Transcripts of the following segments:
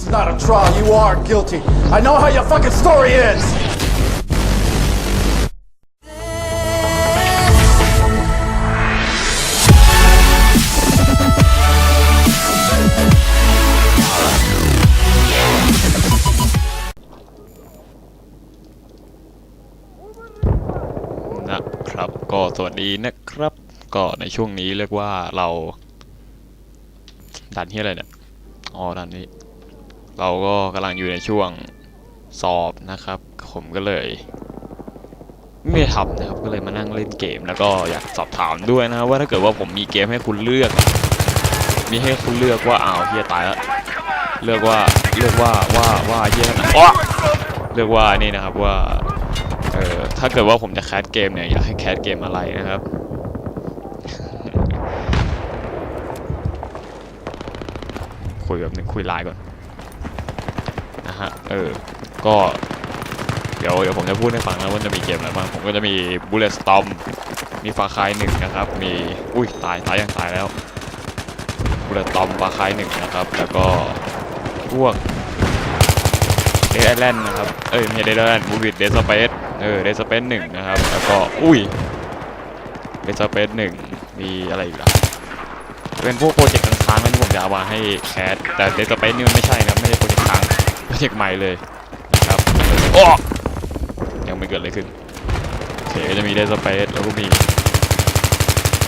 This is not a trial. You are guilty. I know how your fucking story ends. นะครับ ก็สวัสดีนะครับ ก็ในช่วงนี้เรียกว่าเราดันที่อะไรเนี่ย อ๋อดันนี้ เราก็กำลังอยู่ในช่วงสอบนะครับ ผมก็เลย ไม่ได้ทำนะครับ ก็เลยมานั่งเล่นเกมแล้วก็อยากสอบถามด้วยนะครับว่าถ้าเกิดว่าผมมีเกมให้คุณเลือก มีให้คุณเลือกว่าอ้าวเฮียตายแล้วเลือกว่าเลือกว่าว่าว่าเฮียนาดอ้อเลือกว่านี่นะครับว่าเออถ้าเกิดว่าผมจะแคสเกมเนี่ยอยากให้แคสเกมอะไรนะครับคุยแบบนึงคุยไลน์ก่อน ฮะ เออ ก็เดี๋ยวเดี๋ยวผมจะพูดให้ฟังนะว่าจะมีเกมอะไรบ้าง ผมก็จะมี Bullet Storm มีฟาคายหนึ่งนะครับ มี อุ้ยตายตายยังตายแล้ว Bullet Storm ฟาคายหนึ่งนะครับ แล้วก็พวกเดดไอแลนด์นะครับ เอ้ยไม่ใช่เดดไอแลนด์บูบิดเดสเปซเออเดสเปซหนึ่งนะครับ แล้วก็ อุ้ยเดสเปซหนึ่งมีอะไรอีกล่ะเป็นพวกโปรเจกต์ค้างๆนะที่ผมจะเอามาให้แคสแต่เดสเปซนี่มันไม่ใช่นะไม่ใช่โปรเจกต์ค้างโปร เจกต์ใหม่เลยนะครับโอ้ยังไม่เกิดอะไรขึ้นโอเคก็จะมีเดสเปซแล้วก็มี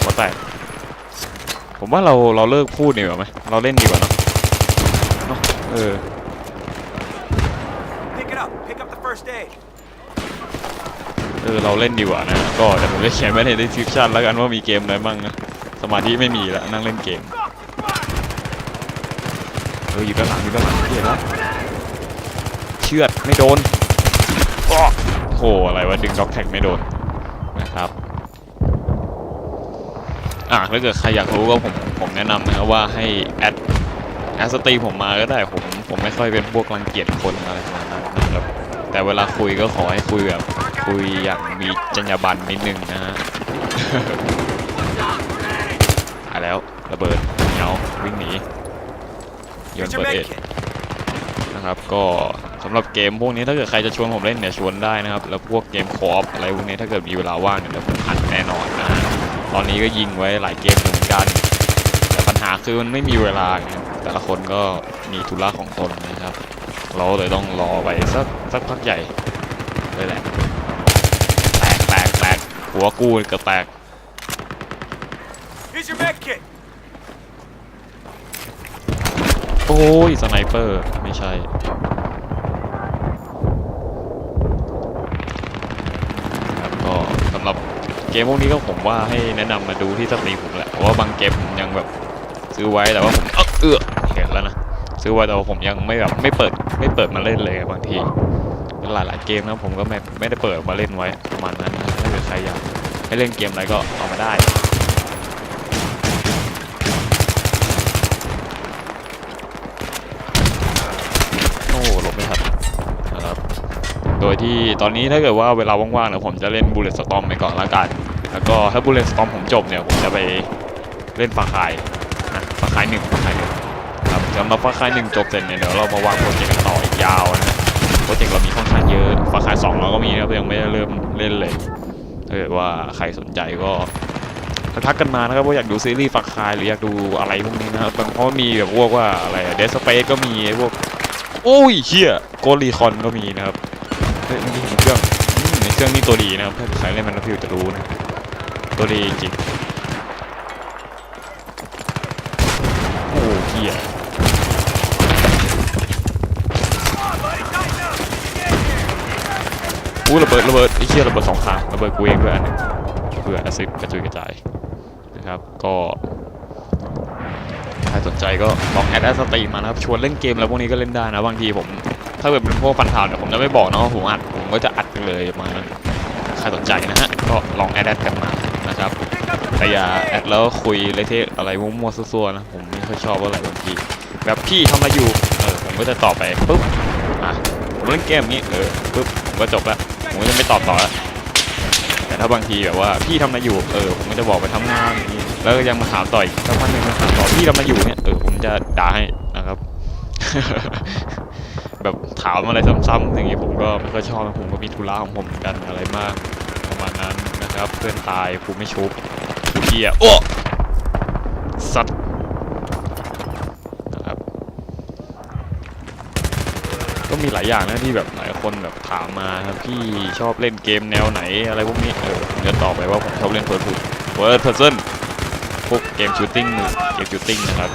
หัวแตกผมว่าเราเราเลิกพูดดีกว่าไหมเราเล่นดีกว่าเนอะเนอะเออ Pick it up. Pick up the first aid. เออ เราเล่นดีกว่านะ ก็เดี๋ยวผมจะเขียนไว้ใน description แล้วกันว่ามีเกมอะไรบ้างนะ สมาธิไม่มีแล้วนั่งเล่นเกม เอออยู่ด้านหลังอยู่ด้านหลังเห็นแล้วเชือดไม่โดนอ้โหอะไรวะดึงด็อกแท็กไม่โดนนะครับอะถ้าเกิดใครอยากรู้ก็ผมผมแนะนำนะครับว่าให้แอดแอดสตรีผมมาก็ได้ผมผมไม่ค่อยเป็นพวกรังเกียจคนอะไรขนาดนั้นนะครับแต่เวลาคุยก็ขอให้คุยแบบคุยอย่างมีจรรยาบรรณนิดนึงนะฮะหายแล้วระเบิดเงาวิ่งหนีโยนเปิดเอ็ด นะครับ ก็สำหรับเกมพวกนี้ถ้าเกิดใครจะชวนผมเล่นเนี่ยชวนได้นะครับ แล้วพวกเกมคอฟอะไรพวกนี้ถ้าเกิดมีเวลาว่างเนี่ยเดี๋ยวผมอัดแน่นอนนะตอนนี้ก็ยิงไว้หลายเกมเหมือนกัน แต่ปัญหาคือมันไม่มีเวลาแต่ละคนก็มีธุระของตนนะครับ เราเลยต้องรอไปสักสักพักใหญ่เลยแหละแตกแตกแตกหัวกูเกือบแตก Here's your med kit. โอ้ยสไนเปอร์ไม่ใช่ครับก็สำหรับเกมพวกนี้ก็ผมว่าให้แนะนำมาดูที่สตรีมผมแหละเพราะว่าบางเกมผมยังแบบซื้อไว้แต่ว่าผมเออเออเห็นแล้วนะซื้อไว้แต่ว่าผมยังไม่แบบไม่เปิดไม่เปิดมาเล่นเลยบางทีหลายหลายๆเกมนะผมก็ไม่ไม่ได้เปิดมาเล่นไว้ประมาณนั้นถ้าเกิดใครอยากให้เล่นเกมอะไรก็เอามาได้ โอ้หลบไม่ทันนะครับ โดยที่ตอนนี้ถ้าเกิดว่าเวลาว่างๆเนี่ยผมจะเล่นบูเลตสตอมไปก่อนละกัน แล้วก็ถ้าบูเลตสตอมผมจบเนี่ยผมจะไปเล่นฟาคายนะฟาคายหนึ่งฟาคายหนึ่งครับสำหรับฟาคายหนึ่งจบเสร็จเนี่ยเดี๋ยวเรามาวางโปรเจกต์ต่ออีกยาวนะโปรเจกต์เรามีค่อนข้างเยอะฟาคายสองเราก็มีนะครับยังไม่ได้เริ่มเล่นเลยถ้าเกิดว่าใครสนใจก็ทักกันมานะครับว่าอยากดูซีรีส์ฟาคายหรืออยากดูอะไรพวกนี้นะครับเพราะว่ามีแบบพวกว่าอะไรเดสเปซก็มีพวกโอ้ยเชี่ยโกลีคอนก็มีนะครับ เฮ้ยนี่เครื่องอืมในเครื่องนี่ตัวดีนะครับถ้าใครเล่นมันฟิวจะรู้นะตัวดีจริงโอ้เหี้ยอู้ระเบิดระเบิดไอ้เชี่ยระเบิดสองทางระเบิดกูเองด้วยอันนึงเพื่ออาซิบกระจุยกระจายนะครับก็ใครสนใจก็ลองแอดแอสตีมมานะครับชวนเล่นเกมแล้วพวกนี้ก็เล่นได้นะบางทีผม ถ้าเกิดเป็นพวกฟันทาวเนี่ยผมจะไม่บอกนะว่าผมอัดผมก็จะอัดเลยมาใครสนใจนะฮะก็ลองแอดแอดกันมานะครับแต่อย่าแอดแล้วคุยเละเทะอะไรมั่วๆซั่วๆนะผมไม่ค่อยชอบอะไรบางทีแบบพี่ทำอะไรอยู่เออผมก็จะตอบไปปุ๊บอะผมเล่นเกมนี้เออปุ๊บผมก็จบละผมก็จะไม่ตอบต่อละแต่ถ้าบางทีแบบว่าพี่ทำอะไรอยู่เออผมก็จะบอกไปทำงานแล้วก็ยังมาถามต่ออีกสักพักหนึงมาถามต่อพี่ทำอะไรอยู่เนี่ยเออผมจะด่าให้นะครับ แบบถามอะไรซ้ำๆอย่างงี้ผมก็ไม่ค่อยชอบนะผมก็มีธุระของผมเหมือนกันอะไรมากประมาณนั้นนะครับ เพื่อนตายกูไม่ชุบกูเหี้ยโอ้สัตว์นะครับก็มีหลายอย่างนะที่แบบหลายคนแบบถามมาครับพี่ชอบเล่นเกมแนวไหนอะไรพวกนี้เออผมจะตอบไปว่าผมชอบเล่นเฟิร์สเฟิร์สเพอร์เซนพวกเกมชูตติ้งเกมชูตติ้งนะครับ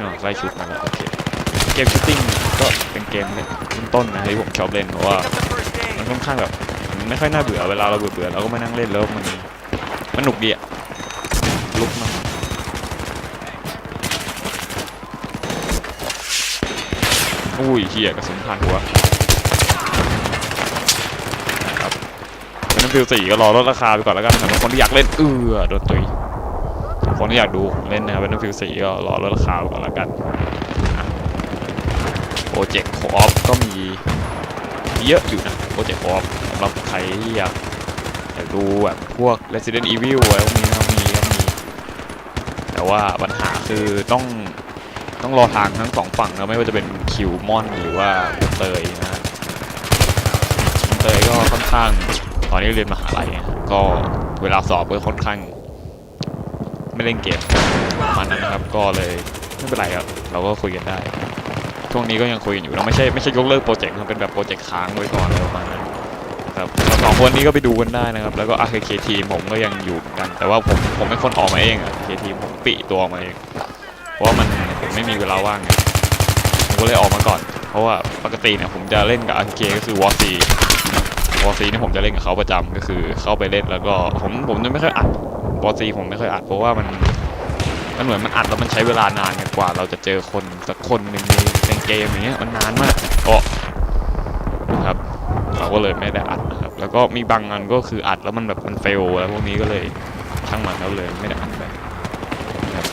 อ๋อไล่ชุดมาแล้วโอเคเกมชูตติ้งก็ มเนี่ยต้นนะที่ผมชอบเล่นเพราะว่ามันค่อนข้างแบบไม่ค่อยน่าเบื่อเวลาเราเบื่อเบื่อเราก็มานั่งเล่นแล้วมันมันหนุกดีอะลุกเนาะอุ้ยเฮียกระสุนผ่านหัวนะครับเป็นน้ำฟิวสี่ก็รอลดราคาไปก่อนแล้วกันสำหรับคนที่อยากเล่นเออโดนตุยคนที่อยากดูเล่นนะครับเป็นน้ำฟิวสี่ก็รอลดราคาไปก่อนแล้วกัน รเจกต์คอฟก็มีเยอะอยู่นะโปรเจกต์คอฟสำหรับใครที่อยากอยากดูแบบพวก Resident Evil อะไรพวกนี้นะครับมีก็มี แต่ว่าปัญหาคือต้องต้องรอทางทั้งสองฝั่งนะไม่ว่าจะเป็นคิวมอนหรือว่าเตยนะเตยก็ค่อนข้างตอนนี้เรียนมหาลัยก็เวลาสอบก็ค่อนข้าง ไม่เล่นเกมประมาณนั้นนะครับก็เลยไม่เป็นไรครับเราก็คุยกันได้ ช่วงนี้ก็ยังคุยกันอยู่เราไม่ใช่ไม่ใช่ยกเลิกโปรเจกต์นะครับเป็นแบบโปรเจกต์ค้างไว้ก่อนประมาณนั้นครับสองคนนี้ก็ไปดูกันได้นะครับ แล้วก็ RKK ทีมผมก็ยังอยู่กัน แต่ว่าผมผมเป็นคนออกมาเองอะ RKK ทีมผมปีตัวออกมาเอง เพราะว่ามันผมไม่มีเวลาว่างไงผมก็เลยออกมาก่อน เพราะว่าปกติเนี่ยผมจะเล่นกับ RKK ก็คือ War C War C นี่ผมจะเล่นกับเขาประจำก็คือเข้าไปเล่นแล้วก็ผมผมจะไม่ค่อยอัด War C ผมไม่ค่อยอัดเพราะว่ามัน มันเหมือนมันอัดแล้วมันใช้เวลานานกันกว่า เราจะเจอคนสักคนหนึ่งในในเกมอย่างเงี้ยมันนานมากก็นะครับเราก็เลยไม่ได้อัดนะครับ แล้วก็มีบางอันก็คืออัดแล้วมันแบบมันเฟลแล้วพวกนี้ก็เลยช่างมันแล้วเลยไม่ได้อัดไปนะครับ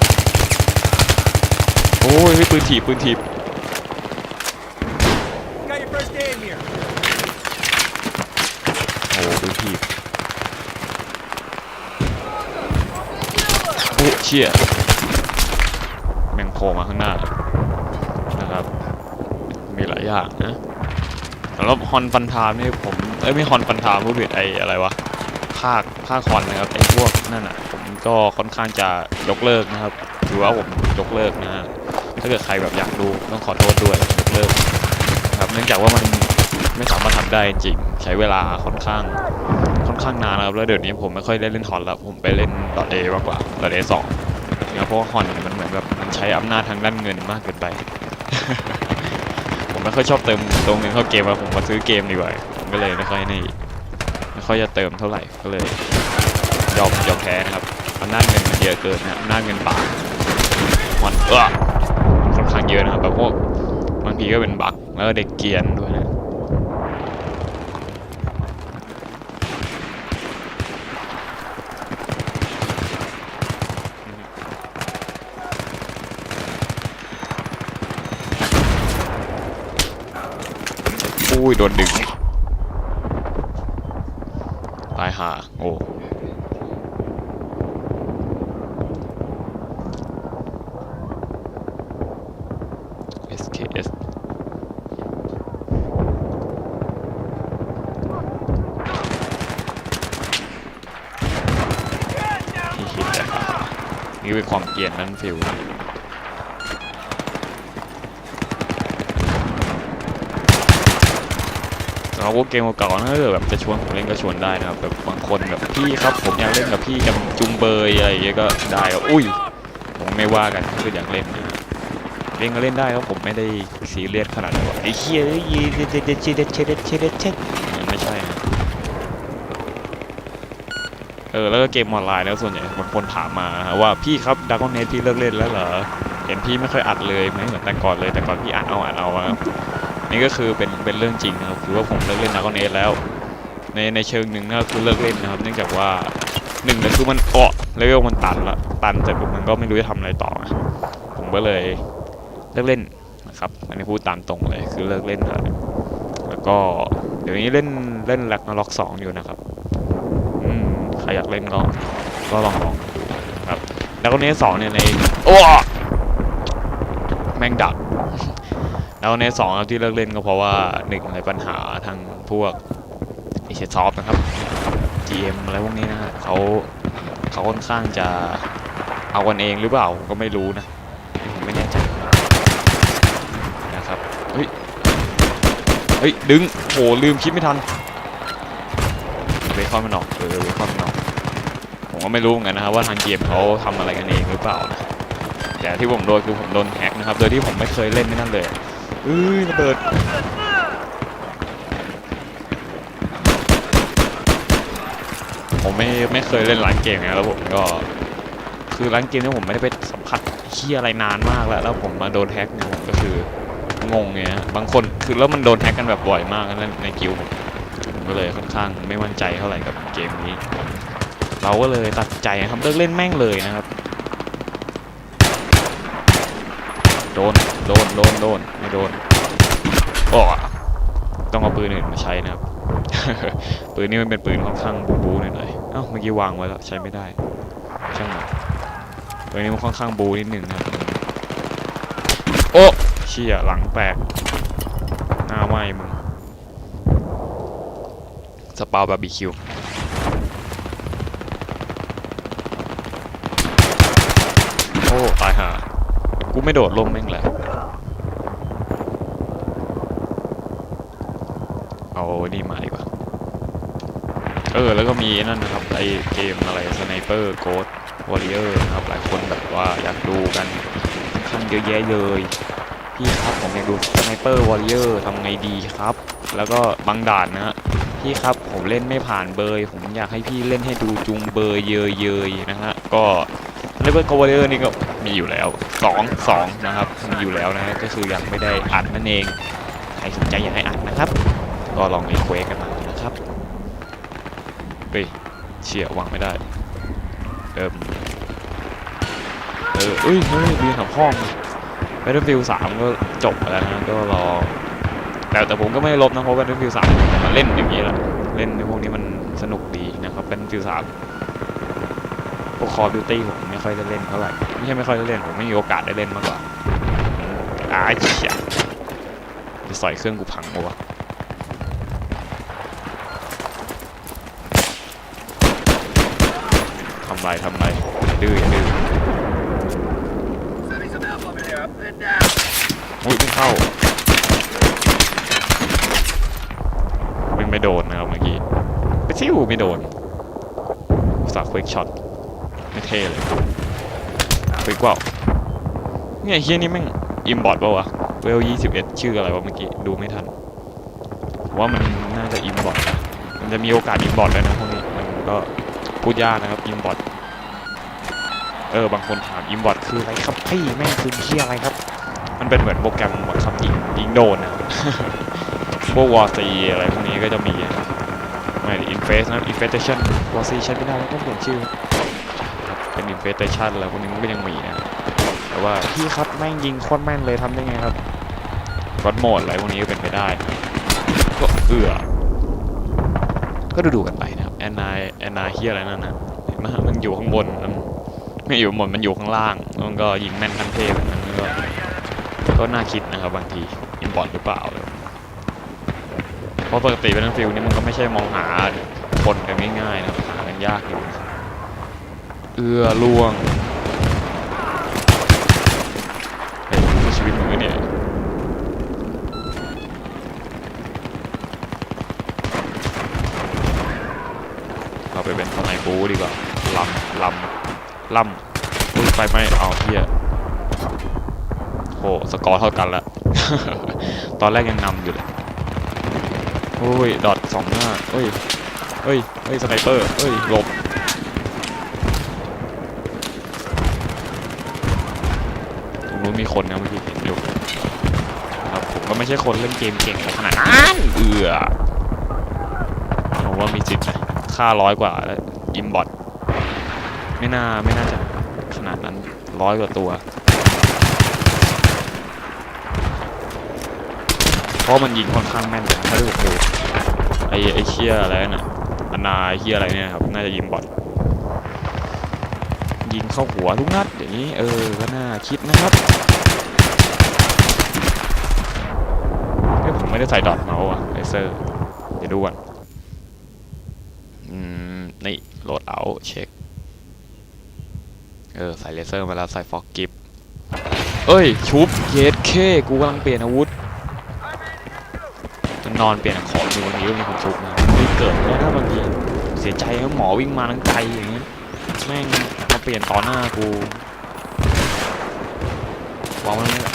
โอ้ยเฮ้ยปืนถีบปืนถีบ Got your first aid here. โอ้ปืนถีบโอ้เชี่ยแม่งโผ ล่มาข้างหน้านะครับ มีหลายอย่างนะสำหรับฮอนฟันทามนี่ผม เอ้ยไม่ฮอนฟันทามผู้ผิดไออะไรวะภาคภาคฮอนนะครับไอพวกนั่นอะผมก็ค่อนข้างจะยกเลิกนะครับถือว่าผมยกเลิกนะฮะถ้าเกิดใครแบบอยากดูต้องขอโทษด้วยยกเลิกครับเนื่องจากว่ามันไม่สามารถทำได้จริงใช้เวลาค่อนข้างค่อนข้างนานนะครับแล้วเดี๋ยวนี้ผมไม่ค่อยได้เล่นฮอนแล้วผมไปเล่นดอทเอมากกว่าดอทเอสอง นะเพราะว่าฮอนเนี่ยมันเหมือนแบบมันใช้อำนาจทางด้านเงินมากเกินไป ผมไม่ค่อยชอบเติมตรงเงินเข้าเกมอะผมมาซื้อเกมดีกว่าผมก็เลยไม่ค่อยนี่ไม่ค่อยจะเติมเท่าไหร่ก็เลยยอมยอมแพ้ครับอำนาจเงินมันเยอะเกินนะอำนาจเงินบาทมันเออค่อนข้างเยอะนะครับแบบพวกบางทีก็เป็นบั๊กแล้วก็เด็กเกียนด้วยนะอุ้ ยโดนดึง ตายห่าโอ้ SKS ที่คิดแต่นี่เป็นความเกลียดนั่นฟิลาก็เกมเก่าๆนะเกิแบบจะชวนผมเล่นก็ชวนได้นะครับแบบบางคนแบบพี่ครับผมอยากเล่นกับพี่กันจุงเบยอะไรย่งเงี้ยก็ได้ครัอุ้ยผมไม่ว่ากันคืออยากเล่นนะเล่นก็เล่นได้ครับผมไม่ได้ซีเรียสขนาดว่าไอ้เคียยีเด็ดเด็ดเด็ดเด็ดเด็ดเด็ดเด็ดมันไม่ใช่เออแล้วก็เกมออนไลน์แล้วส่วนใหญ่บางคนถามมาว่าพี่ครับดักคอเนทพี่เลิกเล่นแล้วเหรอเห็นพี่ไม่ค่อยอัดเลยไม่เหมือนแต่ก่อนเลยแต่ก่อนพี่อัดเอาอัดเอาครับ นี่ก็คือเป็นเป็นเรื่องจริงนะครับคือว่าผมเลิกเล่นดักคอนเนทแล้ว ในในเชิงหนึ่งก็คือเลิกเล่นนะครับ เนื่องจากว่าหนึ่งเลยคือมันเกาะเลเวลมันตันละตันเสร็จปุ๊บมันก็ไม่รู้จะทำอะไรต่อไงผมก็เลยเลิกเล่นนะครับอันนี้พูดตามตรงเลยคือเลิกเล่นเลยแล้วก็เดี๋ยวนี้เล่นเล่นแล็กนาล็อกสองอยู่นะครับอืมใครอยากเล่นก็ก็ลองลองครับแล้วก็เนี้สองเนี่ยในโอ้แม่งดัก แล้วในสองครับที่เลิกเล่นก็เพราะว่าหนึ่งในปัญหาทางพวกเอเชียซอฟนะครับ GM อะไรพวกนี้นะฮะเขาเขาค่อนข้างจะเอากันเองหรือเปล่าก็ไม่รู้นะผมไม่แน่ใจนะครับเฮ้ยเฮ้ยดึงโหลืมคิดไม่ทันเบคอนมันออกเออเบคอนมันออกผมก็ไม่รู้เหมือนกันนะครับว่าทางเกมเขาทำอะไรกันเองหรือเปล่านะแต่ที่ผมโดนคือผมโดนแฮกนะครับ โดยที่ผมไม่เคยเล่นไม่นั่นเลย เอ้ยระเบิดผมไม่ไม่เคยเล่นร้านเกมนะแล้วผมก็ คือร้านเกมเนี่ผมไม่ได้ไปสัมผัสเฮียอะไรนานมากแล้ว แล้วผมมาโดนแฮ็กเนี่ยผมก็คืองงไงฮะบางคนคือแล้วมันโดนแฮ็กกันแบบบ่อยมากนะในกิลผมผมก็เลยค่อนข้างไม่มั่นใจเท่าไหร่กับเกมนี้ เราก็เลยตัดใจนะครับเลิกเล่นแม่งเลยนะครับ โดนโดนโดนโดน โดนโอ้ต้องเอาปืนอื่นมาใช้นะครับ ปืนนี้มันเป็นปืนค่อนข้างบูบูหน่อยๆเอ้าเมื่อกี้วางไว้แล้วใช้ไม่ได้ช่างมันปืนนี้มันค่อนข้างบูนิดหนึ่งนะครับโอ้เชี่ยหลังแตกหน้าไหม้มึงสปาบาร์บีคิวโอ้ตายห่ากูไม่โดดลงแม่งแหละ นี้มาดีกว่า เออ แล้วก็มีนั่นนะครับไอเกมอะไรสไนเปอร์โกดวอริเออร์นะครับ หลายคนแบบว่าอยากดูกันค่อนข้างเยอะแยะเลย พี่ครับผมอยากดูสไนเปอร์วอริเออร์ทำไงดีครับ แล้วก็บางด่านนะฮะพี่ครับผมเล่นไม่ผ่านเบย ผมอยากให้พี่เล่นให้ดูจุงเบยเยยเยยๆนะฮะก็สไนเปอร์วอริเออร์นี่ก็มีอยู่แล้วสองสองนะครับมีอยู่แล้วนะฮะก็คือยังไม่ได้อัดนั่นเองใครสนใจอยากให้อัดนะครับ ก็ลองรีเควสกันมานะครับเฮ้ยเชี่ยวางไม่ได้ เอิมเออเอ้ยเฮ้ยดีของห้อง Battlefield 3ก็จบแล้วนะก็รอแต่แต่ผมก็ไม่ลบนะเพราะ Battlefield 3มาเล่นอย่างนี้แหละเล่นในพวกนี้มันสนุกดีนะครับ Battlefield 3พวก Call of Duty ผมไม่ค่อยได้เล่นเท่าไหร่ไม่ใช่ไม่ค่อยได้เล่นผมไม่มีโอกาสได้เล่นมากกว่าอืมอ้าเชี่ยจะสอยเครื่องกูพังปะวะำไรทำไรดื้อยดื้ออุ้ยไม่เข้ามึงไม่โดนนะครับเมื่อกี้ไปซิวไม่โดนสาควิกช็อตไม่เท่เลยควิกว่าเนี่ยเฮียนี่แม่งอิมบอร์ดป่าวะเวลยี่สิบเอ็ดชื่ออะไรวะเมื่อกี้ดูไม่ทันว่ามันน่าจะอิมบอร์ดนะมันจะมีโอกาสอิมบอร์ดเลยนะพวกนี้มันก็พูดยากนะครับอิมบอร์ด เออบางคนถามอิมบอทคืออะไรครับพี่แม่งคือเฮียอะไรครับ มันเป็นเหมือนโปรแกรมบังคับยิงยิงโดนนะครับพวกวอร์ซีอะไรพวกนี้ก็จะมีนะครับไม่อินเฟสนะอินเฟสชั่นวอร์ซีใช้ไม่ได้แล้วก็เปลี่ยนชื่อครับเป็นอินเฟสชั่นแล้วพวกนี้มันก็ยังมีนะแต่ว่าพี่ครับแม่งยิงโคตรแม่นเลยทำได้ไงครับกดโหมดอะไรพวกนี้ก็เป็นไปได้ก็เอือก็ดูดูๆกันไปนะครับแอนนาแอนนาเฮียอะไรนั่นนะเห็นไหมฮะมันอยู่ข้างบนแล้วไม่ อยู่หมดมันอยู่ข้างล่างมันก็ยิงแม่นขั้นเทพมันก็ก็น่าคิดนะครับบางทีอินบอร์ดหรือเปล่าเลยเพราะปกติเป็นฟิลนี่มันก็ไม่ใช่มองหาคนกันง่ายๆนะหากันยากอยู่เอือล่วงเฮ้ยชีวิตมึงเนี่ยเราไปเป็นทนายบูดีกว่าลำลำ ล่ำอุ้ยไฟไหม้เอาเฮียโหสกอร์เท่ากันละตอนแรกยังนำอยู่เลยโอ้ยดอทสองหน้าเฮ้ยเฮ้ยเฮ้ยสไนเปอร์เฮ้ยหลบตรงนู้นมีคนนะเมื่อกี้เห็นอยู่ครับผมก็ไม่ใช่คนเล่นเกมเก่งขนาดนั้นเอือผมว่ามีสิทธิ์นะค่าร้อยกว่าแล้วอิมบอท ไม่น่าไม่น่าจะขนาดนั้นร้อยกว่าตัว เพราะมันยิงค่อนข้างแม่นเลยนะถ้าดูดูไอไอเชียอะไรน่ะอนาเชียอะไรเนี่ยครับ น่าจะยิงบอทยิงเข้าหัวทุกนัดอย่างนี้เออก็น่าคิดนะครับไม่ได้ใส่ดอทเมาส์อะเลเซอร์เดี๋ยวดูก่อนอืมนี่โหลดเอาเช็ค เออใส่เลเซอร์มาแล้วใส่ฟอกกิฟเอ้ยชุบเยสเคกูกำลังเปลี่ยนอาวุธจะนอนเปลี่ยนของอยู่วันนี้ก็มีคนชุบนะไม่เกิดแล้วถ้าบางทีเสียใจนะหมอวิ่งมาทั้งไกลอย่างเงี้ยแม่งมาเปลี่ยนต่อหน้ากูวางไว้ตรงนี้แหละ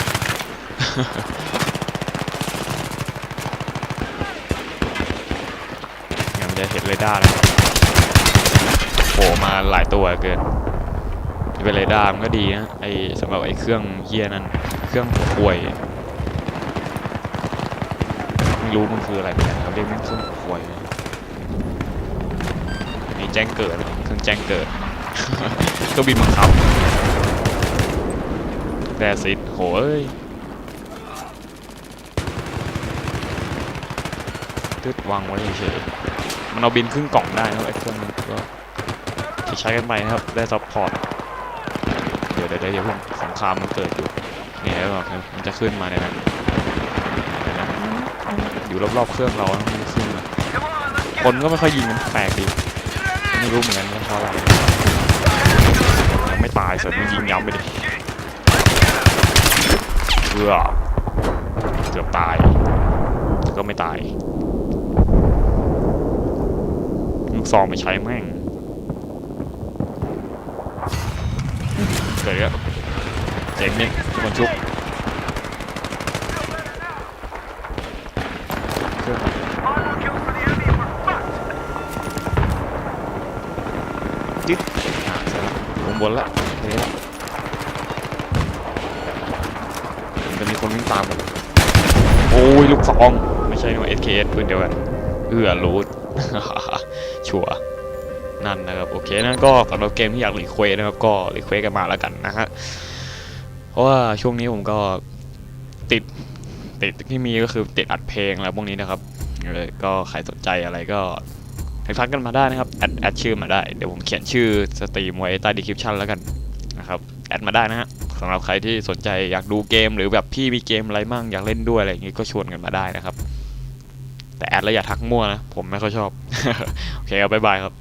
เนี่ยมันจะเห็นเรดาร์นะครับโผล่มาหลายตัวเกิน เป็นเรดาร์มันก็ดีนะไอสำหรับไอเครื่องเฮียนั่นเครื่องหัวป่วยไม่รู้มันคืออะไรเหมือนกันเขาเรียกมันเครื่องหัวป่วยนี่แจ้งเกิดเครื่องแจ้งเกิดก็บินบังคับแต่สิโห้ยตึดวางไว้เฉยมันเอาบินครึ่งกล่องได้นะไอเครื่องนี้ก็ใช้กันไปนะครับได้ซัพพอร์ต เดี๋ยวเดี๋ยวเพิ่งสงครามมันเกิดอยู่นี่แล้วบอกครับมันจะขึ้นมาเนี่ยนะเดี๋ยวนอยู่รอบๆเครื่องเราแล้วมันขึ้นมาคนก็ไม่ค่อยยิงมันแปลกดีไม่รู้เหมือนกันว่าเพราะอะไรยังไม่ตายเส่วนมันยิงย้ำไปดิเพื่อเกือบตายแต่ก็ไม่ตายลูกซองไปใช้แม่ง เกิดแล้วเจ๋งนี่ทุกคนชุบจิ๊ดอะเสร็จแล้วลงบนละเทละมันจะมีคนวิ่งตามผมโอ้ยลูกซอง ไม่ใช่นว่า SKS ปืนเดียวกันเอื้อรูดชัวร์ นั่นนะครับโอเคนั่นก็สำหรับเกมที่อยากรีเควสนะครับก็รีเควสกันมาแล้วกันนะฮะเพราะว่าช่วงนี้ผมก็ติดติดที่มีก็คือติดอัดเพลงแล้วพวกนี้นะครับเออก็ใครสนใจอะไรก็ทักกันมาได้นะครับแอดแอดชื่อมาได้เดี๋ยวผมเขียนชื่อสตรีมไว้ใต้ดีคริปชันแล้วกันนะครับแอดมาได้นะฮะสำหรับใครที่สนใจอยากดูเกมหรือแบบพี่มีเกมอะไรมั่งอยากเล่นด้วยอะไรอย่างงี้ก็ชวนกันมาได้นะครับ แต่แอดแล้วอย่าทักมั่วนะผมไม่ค่อยชอบโอเคครับบ๊ายบายครับ